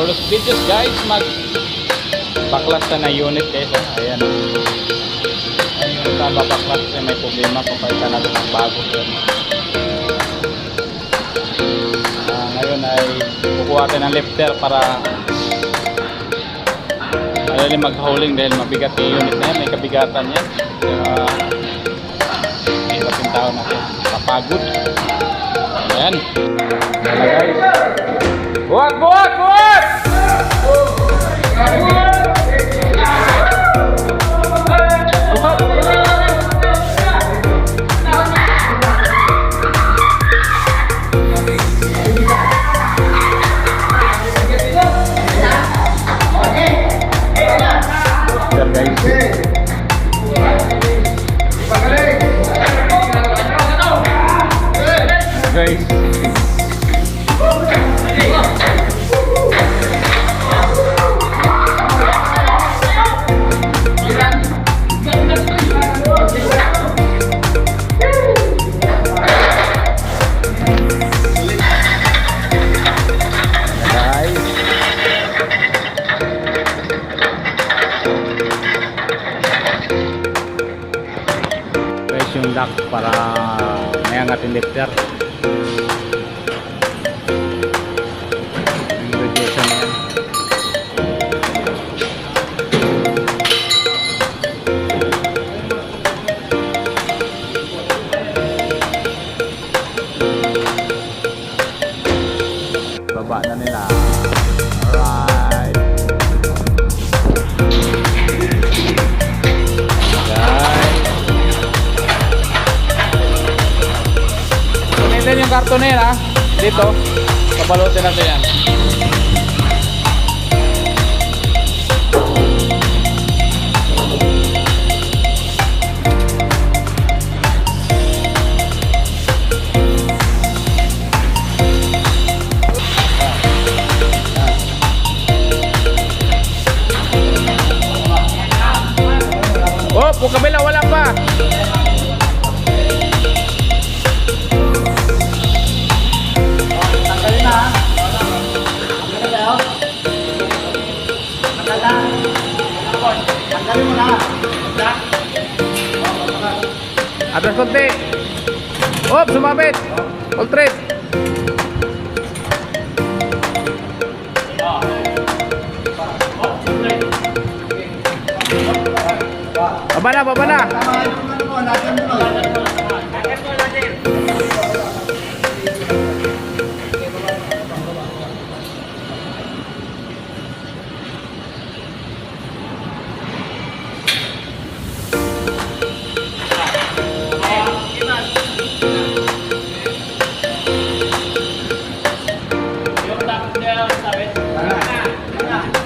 for those videos guys, mag baklas na na unit guys. Oh. Ayan. Ayan yung sa babaklas na may problema kung palitan natin ng bago. Yun. Ah, ngayon ay kukuha tayo ng lifter para madali mag-hauling dahil mabigat yung unit na yan. May kabigatan yan. Kaya hirap yung tao natin. Kapagod. Ayan. Lock para may angatin lifter. Yung yan. Baba na nila. Alright. Gamitin yung karton. Dito. Kapalutin natin yan. Atras konti. Op, sumabit. All trip. Baba na, baba na.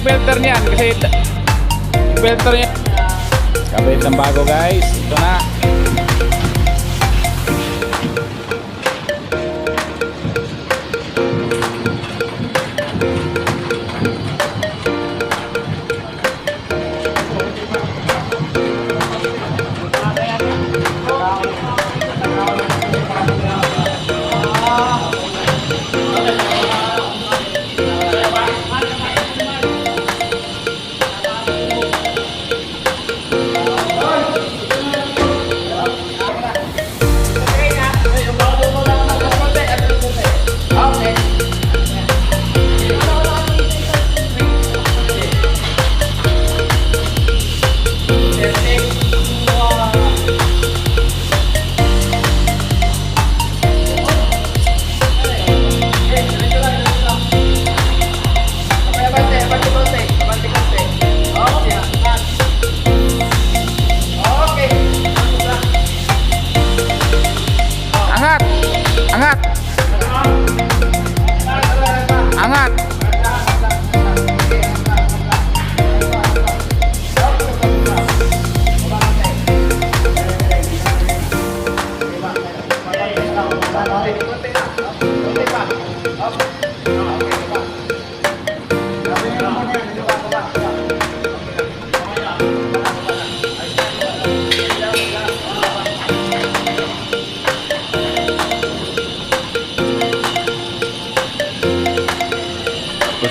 Tanggalin yung filter niyan kasi filter niya. Kabit ng bago guys. Ito na.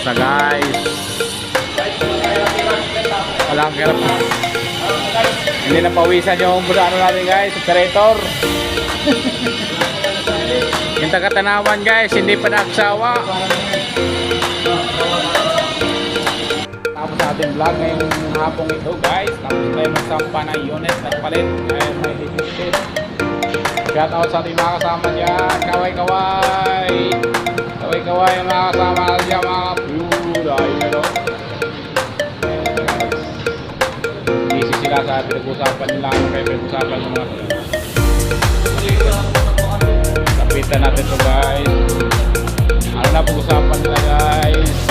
Na guys. Walang hirap. Hindi na pawisan yung ano natin guys, operator. yung taga-tanawan guys, hindi pa nagsawa. Tapos sa ating vlog ngayong hapong ito guys. Tapos tayo magsampa ng unit nagpalit. Ngayon. Shout out sa ating mga kasama dyan. Kaway kaway. Kaway kaway ang mga kasama natin dyan mga. Ayun ano. Busy sila sa pinag-usapan nila. Ano kayo pinag-usapan ng mga Kapitan natin to guys. Ano na pag-usapan nila guys.